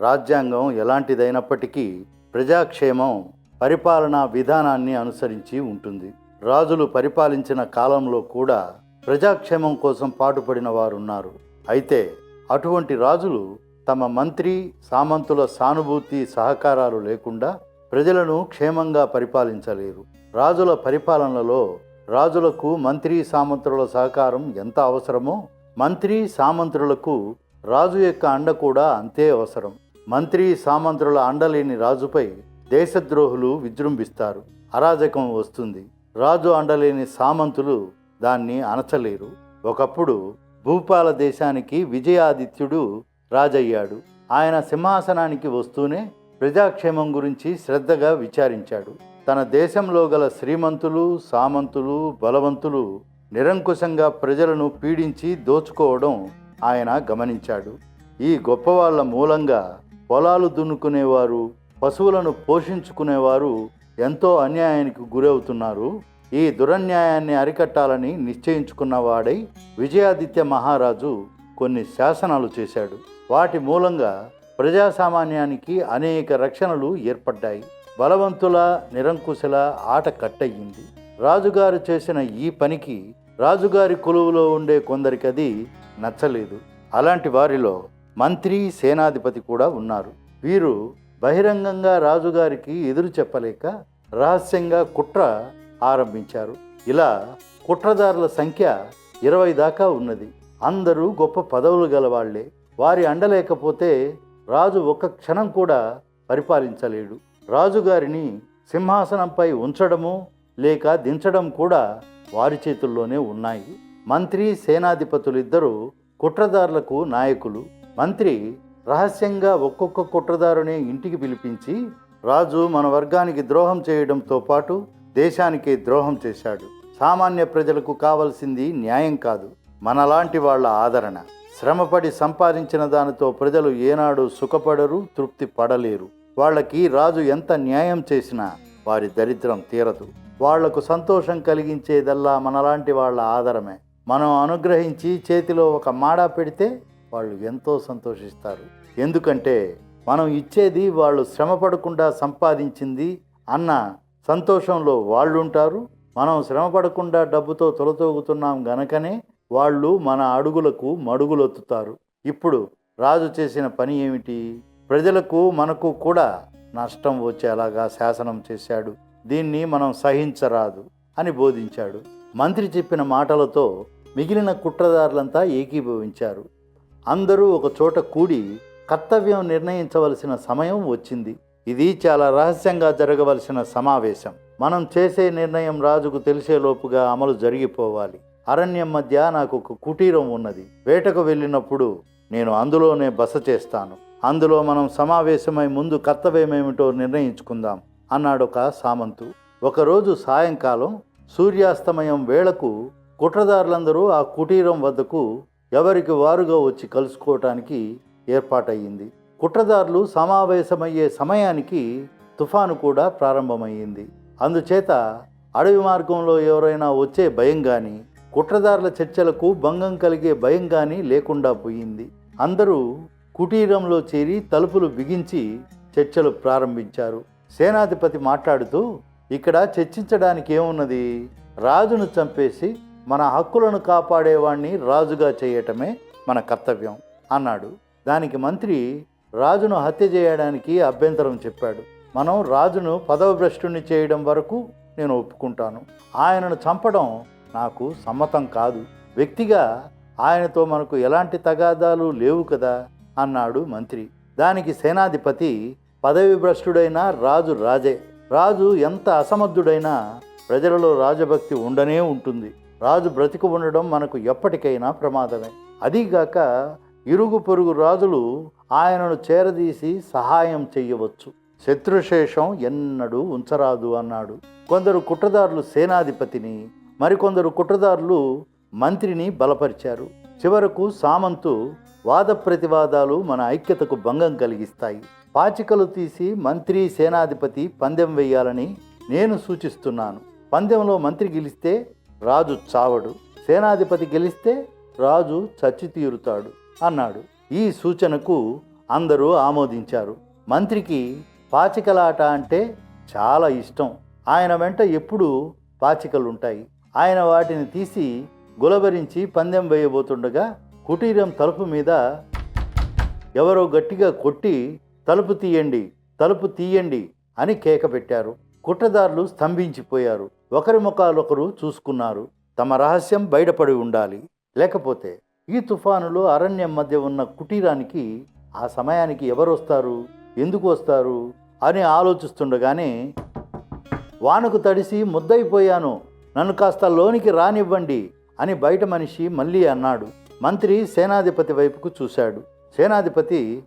రాజ్యాంగం ఎలాంటిదైనప్పటికీ ప్రజాక్షేమం పరిపాలనా విధానాన్ని అనుసరించి ఉంటుంది. రాజులు పరిపాలించిన కాలంలో కూడా ప్రజాక్షేమం కోసం పాటుపడిన వారున్నారు. అయితే అటువంటి రాజులు తమ మంత్రి సామంతుల సానుభూతి సహకారాలు లేకుండా ప్రజలను క్షేమంగా పరిపాలించలేరు. రాజుల పరిపాలనలో రాజులకు మంత్రి సామంతుల సహకారం ఎంత అవసరమో మంత్రి సామంతులకు రాజు యొక్క అండ కూడా అంతే అవసరం. మంత్రి సామంతుల అండలేని రాజుపై దేశద్రోహులు విజృంభిస్తారు. అరాజకం వస్తుంది. రాజు అండలేని సామంతులు దాన్ని అణచలేరు ఒకప్పుడు భూపాల దేశానికి విజయాదిత్యుడు రాజయ్యాడు. ఆయన సింహాసనానికి వస్తూనే ప్రజాక్షేమం గురించి శ్రద్ధగా విచారించాడు. తన దేశంలో గల శ్రీమంతులు సామంతులు బలవంతులు నిరంకుశంగా ప్రజలను పీడించి దోచుకోవడం ఆయన గమనించాడు. ఈ గొప్పవాళ్ళ మూలంగా పొలాలు దున్నుకునేవారు పశువులను పోషించుకునేవారు ఎంతో అన్యాయానికి గురవుతున్నారు. ఈ దురన్యాయాన్ని అరికట్టాలని నిశ్చయించుకున్నవాడై విజయాదిత్య మహారాజు కొన్ని శాసనాలు చేశాడు. వాటి మూలంగా ప్రజాసామాన్యానికి అనేక రక్షణలు ఏర్పడ్డాయి. బలవంతుల నిరంకుశల ఆట కట్టయింది. రాజుగారు చేసిన ఈ పనికి రాజుగారి కొలువులో ఉండే కొందరికి అది నచ్చలేదు. అలాంటి వారిలో మంత్రి సేనాధిపతి కూడా ఉన్నారు. వీరు బహిరంగంగా రాజుగారికి ఎదురు చెప్పలేక రహస్యంగా కుట్ర ఆరంభించారు. ఇలా కుట్రదారుల సంఖ్య ఇరవై దాకా ఉన్నది. అందరూ గొప్ప పదవులు గలవాళ్ళే. వారి అండలేకపోతే రాజు ఒక్క క్షణం కూడా పరిపాలించలేడు. రాజుగారిని సింహాసనంపై ఉంచడము లేక దించడం కూడా వారి చేతుల్లోనే ఉన్నాయి. మంత్రి సేనాధిపతులిద్దరూ కుట్రదారులకు నాయకులు. మంత్రి రహస్యంగా ఒక్కొక్క కుట్రదారుని ఇంటికి పిలిపించి రాజు మన వర్గానికి ద్రోహం చేయడంతో పాటు దేశానికి ద్రోహం చేశాడు. సామాన్య ప్రజలకు కావలసింది న్యాయం కాదు మనలాంటి వాళ్ళ ఆదరణ. శ్రమపడి సంపాదించిన దానితో ప్రజలు ఏనాడు సుఖపడరు తృప్తి పడలేరు. వాళ్ళకి రాజు ఎంత న్యాయం చేసినా వారి దరిద్రం తీరదు. వాళ్ళకు సంతోషం కలిగించేదల్లా మనలాంటి వాళ్ళ ఆదరమే. మనం అనుగ్రహించి చేతిలో ఒక మాడా పెడితే వాళ్ళు ఎంతో సంతోషిస్తారు. ఎందుకంటే మనం ఇచ్చేది వాళ్ళు శ్రమపడకుండా సంపాదించింది అన్న సంతోషంలో వాళ్ళు ఉంటారు మనం శ్రమపడకుండా డబ్బుతో తొలతోగుతున్నాం గనకనే వాళ్ళు మన అడుగులకు మడుగులొత్తుతారు. ఇప్పుడు రాజు చేసిన పని ఏమిటి? ప్రజలకు మనకు కూడా నష్టం వచ్చేలాగా శాసనం చేశాడు. దీన్ని మనం సహించరాదు అని బోధించాడు. మంత్రి చెప్పిన మాటలతో మిగిలిన కుట్రదారులంతా ఏకీభవించారు. అందరూ ఒక చోట కూడి కర్తవ్యం నిర్ణయించవలసిన సమయం వచ్చింది. ఇది చాలా రహస్యంగా జరగవలసిన సమావేశం. మనం చేసే నిర్ణయం రాజుకు తెలిసేలోపుగా అమలు జరిగిపోవాలి. అరణ్యం మధ్య నాకు ఒక కుటీరం ఉన్నది. వేటకు వెళ్ళినప్పుడు నేను అందులోనే బస చేస్తాను. అందులో మనం సమావేశమై ముందు కర్తవ్యమేమిటో నిర్ణయించుకుందాం అన్నాడు ఒక సామంతు. ఒకరోజు సాయంకాలం సూర్యాస్తమయం వేళకు కుట్రదారులందరూ ఆ కుటీరం వద్దకు ఎవరికి వారుగా వచ్చి కలుసుకోవటానికి ఏర్పాటయ్యింది. కుట్రదారులు సమావేశమయ్యే సమయానికి తుఫాను కూడా ప్రారంభమయ్యింది. అందుచేత అడవి మార్గంలో ఎవరైనా వచ్చే భయం కానీ కుట్రదారుల చర్చలకు భంగం కలిగే భయం కానీ లేకుండా పోయింది. అందరూ కుటీరంలో చేరి తలుపులు బిగించి చర్చలు ప్రారంభించారు. సేనాధిపతి మాట్లాడుతూ ఇక్కడ చర్చించడానికి ఏమున్నది? రాజును చంపేసి మన హక్కులను కాపాడేవాణ్ణి రాజుగా చేయటమే మన కర్తవ్యం అన్నాడు. దానికి మంత్రి రాజును హత్య చేయడానికి అభ్యంతరం చెప్పాడు. మనం రాజును పదవభ్రష్టుని చేయడం వరకు నేను ఒప్పుకుంటాను. ఆయనను చంపడం నాకు సమ్మతం కాదు. వ్యక్తిగా ఆయనతో మనకు ఎలాంటి తగాదాలు లేవు కదా అన్నాడు మంత్రి. దానికి సేనాధిపతి పదవి భ్రష్టుడైన రాజు రాజే. రాజు ఎంత అసమర్థుడైనా ప్రజలలో రాజభక్తి ఉండనే ఉంటుంది. రాజు బ్రతికి ఉండడం మనకు ఎప్పటికైనా ప్రమాదమే. అదీగాక ఇరుగు పొరుగు రాజులు ఆయనను చేరదీసి సహాయం చెయ్యవచ్చు. శత్రుశేషం ఎన్నడూ ఉంచరాదు అన్నాడు. కొందరు కుట్రదారులు సేనాధిపతిని మరికొందరు కుట్రదారులు మంత్రిని బలపరిచారు. చివరకు సామంతు వాద ప్రతివాదాలు మన ఐక్యతకు భంగం కలిగిస్తాయి. పాచికలు తీసి మంత్రి సేనాధిపతి పందెం వేయాలని నేను సూచిస్తున్నాను. పందెంలో మంత్రి గెలిస్తే రాజు చావడు. సేనాధిపతి గెలిస్తే రాజు చచ్చి తీరుతాడు అన్నాడు. ఈ సూచనకు అందరూ ఆమోదించారు. మంత్రికి పాచికలాట అంటే చాలా ఇష్టం. ఆయన వెంట ఎప్పుడూ పాచికలుంటాయి. ఆయన వాటిని తీసి గులబరించి పందెం వేయబోతుండగా కుటీరం తలుపు మీద ఎవరో గట్టిగా కొట్టి తలుపు తీయండి తలుపు తీయండి అని కేక పెట్టారు. కుట్రదారులు స్తంభించిపోయారు. ఒకరి ముఖాలొకరు చూసుకున్నారు. తమ రహస్యం బయటపడి ఉండాలి. లేకపోతే ఈ తుఫానులో అరణ్యం మధ్య ఉన్న కుటీరానికి ఆ సమయానికి ఎవరు వస్తారు ఎందుకు వస్తారు అని ఆలోచిస్తుండగానే వానకు తడిసి ముద్దయిపోయాను. నన్ను కాస్త లోనికి రానివ్వండి అని బయట మనిషి మళ్ళీ అన్నాడు. మంత్రి సేనాధిపతి వైపుకు చూశాడు. సేనాధిపతి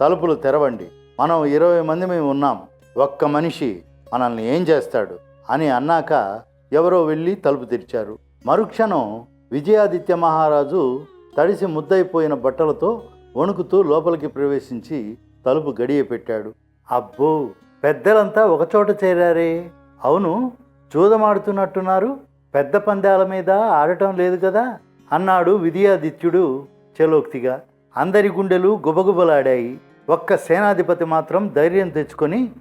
తలుపులు తెరవండి. మనం ఇరవై మంది మేము ఉన్నాం ఒక్క మనిషి మనల్ని ఏం చేస్తాడు? అని అన్నాక ఎవరో వెళ్ళి తలుపు తెరిచారు. మరుక్షణం విజయాదిత్య మహారాజు తడిసి ముద్దయిపోయిన బట్టలతో వణుకుతూ లోపలికి ప్రవేశించి తలుపు గడియ పెట్టాడు. అబ్బో! పెద్దలంతా ఒకచోట చేరారే. అవును చూదమాడుతున్నట్టున్నారు. పెద్ద పందాల మీద ఆడటం లేదు కదా? అన్నాడు విజయాదిత్యుడు చలోక్తిగా. అందరి గుండెలు గుబగుబలాడాయి. ఒక్క సేనాధిపతి మాత్రం ధైర్యం తెచ్చుకొని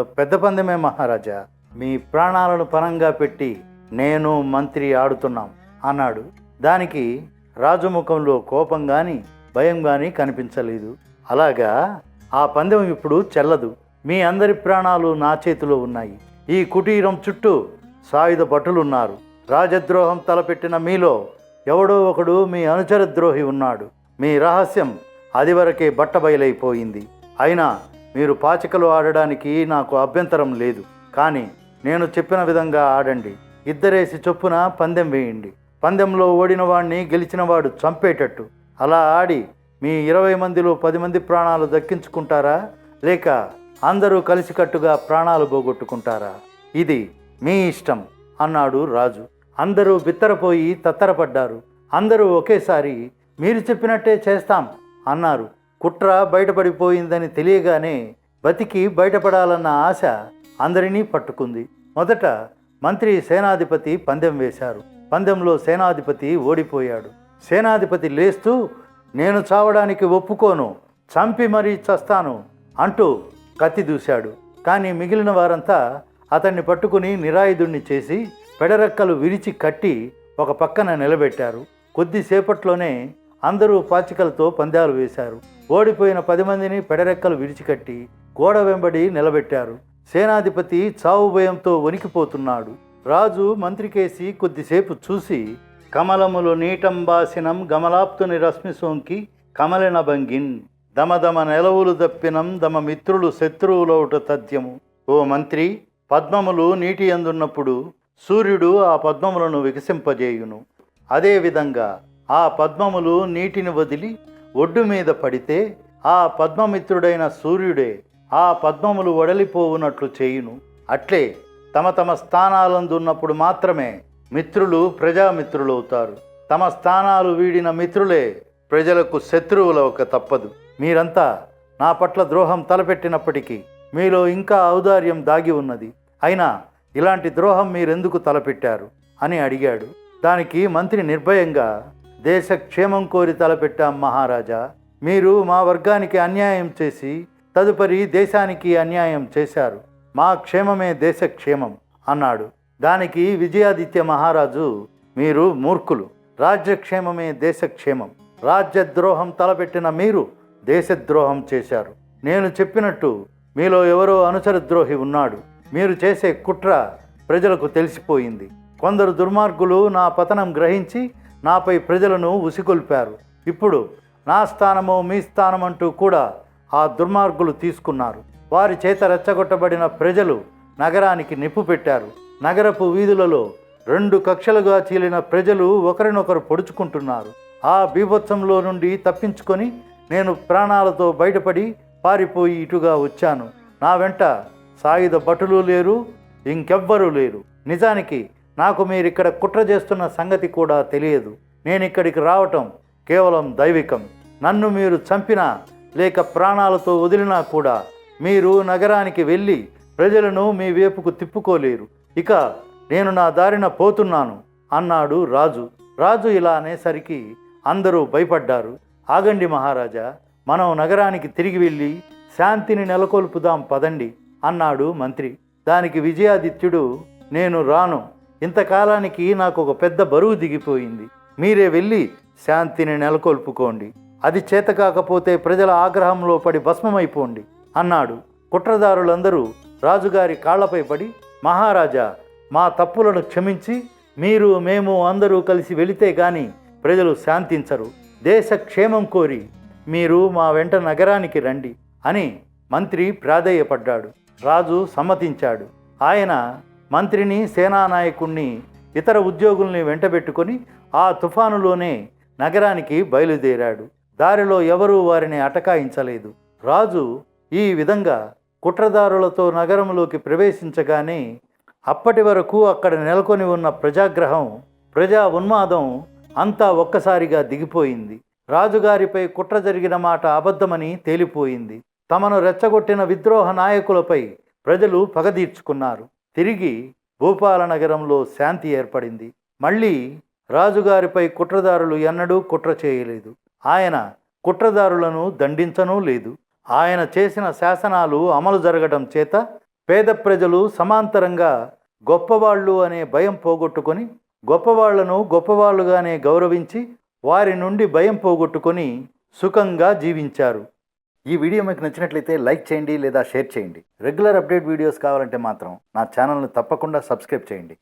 పెద్ద పందెమే మహారాజా. మీ ప్రాణాలను పరంగా పెట్టి నేను మంత్రి ఆడుతున్నాం అన్నాడు. దానికి రాజముఖంలో కోపం కానీ భయం కానీ కనిపించలేదు. అలాగా ఆ పందెం ఇప్పుడు చెల్లదు. మీ అందరి ప్రాణాలు నా చేతిలో ఉన్నాయి. ఈ కుటీరం చుట్టూ సాయుధ భటులున్నారు. రాజద్రోహం తలపెట్టిన మీలో ఎవడో ఒకడు మీ అనుచర ద్రోహి ఉన్నాడు. మీ రహస్యం అది వరకే బట్టబయలైపోయింది. అయినా మీరు పాచికలు ఆడడానికి నాకు అభ్యంతరం లేదు. కానీ నేను చెప్పిన విధంగా ఆడండి. ఇద్దరేసి చొప్పున పందెం వేయండి. పందెంలో ఓడిన వాడిని గెలిచినవాడు చంపేటట్టు. అలా ఆడి మీ ఇరవై మందిలో పది మంది ప్రాణాలు దక్కించుకుంటారా? లేక అందరూ కలిసికట్టుగా ప్రాణాలు పోగొట్టుకుంటారా? ఇది మీ ఇష్టం అన్నాడు రాజు. అందరూ బిత్తరపోయి తత్తరపడ్డారు. అందరూ ఒకేసారి మీరు చెప్పినట్టే చేస్తాం అన్నారు. కుట్ర బయటపడిపోయిందని తెలియగానే బతికి బయటపడాలన్న ఆశ అందరినీ పట్టుకుంది. మొదట మంత్రి సేనాధిపతి పందెం వేశారు. పందెంలో సేనాధిపతి ఓడిపోయాడు. సేనాధిపతి లేస్తూ నేను చావడానికి ఒప్పుకోను చంపి మరీ చస్తాను అంటూ కత్తి దూశాడు. కానీ మిగిలిన వారంతా అతన్ని పట్టుకుని నిరాయుధుణ్ణి చేసి పెడరెక్కలు విరిచి కట్టి ఒక పక్కన నిలబెట్టారు. కొద్దిసేపట్లోనే అందరూ పాచికలతో పందాలు వేశారు. ఓడిపోయిన పది మందిని పెడరెక్కలు విరిచికట్టి గోడ వెంబడి నిలబెట్టారు. సేనాధిపతి చావు భయంతో వణికిపోతున్నాడు. రాజు మంత్రికేసి కొద్దిసేపు చూసి కమలములు నీటంబాసినం గమలాప్తుని రశ్మి సోంకి కమలిన భంగిన్. దమదమ నెలవులు దప్పినం దమ మిత్రులు శత్రువులవుట తథ్యము. ఓ మంత్రి పద్మములు నీటి అందున్నప్పుడు సూర్యుడు ఆ పద్మములను వికసింపజేయును. అదేవిధంగా ఆ పద్మములు నీటిని వదిలి ఒడ్డు మీద పడితే ఆ పద్మమిత్రుడైన సూర్యుడే ఆ పద్మములు వడలిపోవునట్లు చేయును. అట్లే తమ తమ స్థానాలందున్నప్పుడు మాత్రమే మిత్రులు ప్రజామిత్రులవుతారు. తమ స్థానాలు వీడిన మిత్రులే ప్రజలకు శత్రువులవక తప్పదు. మీరంతా నా పట్ల ద్రోహం తలపెట్టినప్పటికీ మీలో ఇంకా ఔదార్యం దాగి ఉన్నది. అయినా ఇలాంటి ద్రోహం మీరెందుకు తలపెట్టారు? అని అడిగాడు. దానికి మంత్రి నిర్భయంగా దేశ క్షేమం కోరి తలపెట్టాం మహారాజా. మీరు మా వర్గానికి అన్యాయం చేసి తదుపరి దేశానికి అన్యాయం చేశారు. మా క్షేమమే దేశ క్షేమం అన్నాడు. దానికి విజయాదిత్య మహారాజు మీరు మూర్ఖులు. రాజ్యక్షేమమే దేశక్షేమం. రాజ్యద్రోహం తలపెట్టిన మీరు దేశద్రోహం చేశారు. నేను చెప్పినట్టు మీలో ఎవరో అనుసరద్రోహి ఉన్నాడు. మీరు చేసే కుట్ర ప్రజలకు తెలిసిపోయింది. కొందరు దుర్మార్గులు నా పతనం గ్రహించి నాపై ప్రజలను ఉసిగొల్పారు. ఇప్పుడు నా స్థానము మీ స్థానం అంటూ కూడా ఆ దుర్మార్గులు తీసుకున్నారు. వారి చేత రెచ్చగొట్టబడిన ప్రజలు నగరానికి నిప్పు పెట్టారు. నగరపు వీధులలో రెండు కక్షలుగా చీలిన ప్రజలు ఒకరినొకరు పొడుచుకుంటున్నారు. ఆ బీభత్సంలో నుండి తప్పించుకొని నేను ప్రాణాలతో బయటపడి పారిపోయి ఇటుగా వచ్చాను. నా వెంట సాయుధ భటులు లేరు ఇంకెవ్వరూ లేరు. నిజానికి నాకు మీరిక్కడ కుట్ర చేస్తున్న సంగతి కూడా తెలియదు. నేను ఇక్కడికి రావటం కేవలం దైవికం. నన్ను మీరు చంపినా లేక ప్రాణాలతో వదిలినా కూడా మీరు నగరానికి వెళ్ళి ప్రజలను మీ వైపుకు తిప్పుకోలేరు. ఇక నేను నా దారిన పోతున్నాను అన్నాడు రాజు. రాజు ఇలా అనేసరికి అందరూ భయపడ్డారు. ఆగండి మహారాజా మనం నగరానికి తిరిగి వెళ్ళి శాంతిని నెలకొల్పుదాం పదండి అన్నాడు మంత్రి. దానికి విజయాదిత్యుడు నేను రాను. ఇంతకాలానికి నాకు ఒక పెద్ద బరువు దిగిపోయింది. మీరే వెళ్ళి శాంతిని నెలకొల్పుకోండి. అది చేత కాకపోతే ప్రజల ఆగ్రహంలో పడి భస్మమైపోండి అన్నాడు. కుట్రదారులందరూ రాజుగారి కాళ్ళపై పడి మహారాజా మా తప్పులను క్షమించి మీరు మేము అందరూ కలిసి వెళితే గాని ప్రజలు శాంతించరు. దేశ క్షేమం కోరి మీరు మా వెంట నగరానికి రండి అని మంత్రి ప్రాధేయపడ్డాడు. రాజు సమ్మతించాడు. ఆయన మంత్రిని సేనానాయకుణ్ణి ఇతర ఉద్యోగుల్ని వెంటబెట్టుకొని ఆ తుఫానులోనే నగరానికి బయలుదేరాడు. దారిలో ఎవరూ వారిని అటకాయించలేదు. రాజు ఈ విధంగా కుట్రదారులతో నగరంలోకి ప్రవేశించగానే అప్పటి వరకు అక్కడ నెలకొని ఉన్న ప్రజాగ్రహం ప్రజా ఉన్మాదం అంతా ఒక్కసారిగా దిగిపోయింది. రాజుగారిపై కుట్ర జరిగిన మాట అబద్ధమని తేలిపోయింది. తమను రెచ్చగొట్టిన విద్రోహ నాయకులపై ప్రజలు పగదీర్చుకున్నారు. తిరిగి భూపాలనగరంలో శాంతి ఏర్పడింది. మళ్ళీ రాజుగారిపై కుట్రదారులు ఎన్నడూ కుట్ర చేయలేదు. ఆయన కుట్రదారులను దండించనూ లేదు. ఆయన చేసిన శాసనాలు అమలు జరగడం చేత పేద ప్రజలు సమాంతరంగా గొప్పవాళ్ళు అనే భయం పోగొట్టుకొని గొప్పవాళ్ళను గొప్పవాళ్ళుగానే గౌరవించి వారి నుండి భయం పోగొట్టుకొని సుఖంగా జీవించారు. ఈ వీడియో మీకు నచ్చినట్లయితే లైక్ చేయండి లేదా షేర్ చేయండి. రెగ్యులర్ అప్డేట్ వీడియోస్ కావాలంటే మాత్రం నా ఛానల్ని తప్పకుండా సబ్స్క్రైబ్ చేయండి.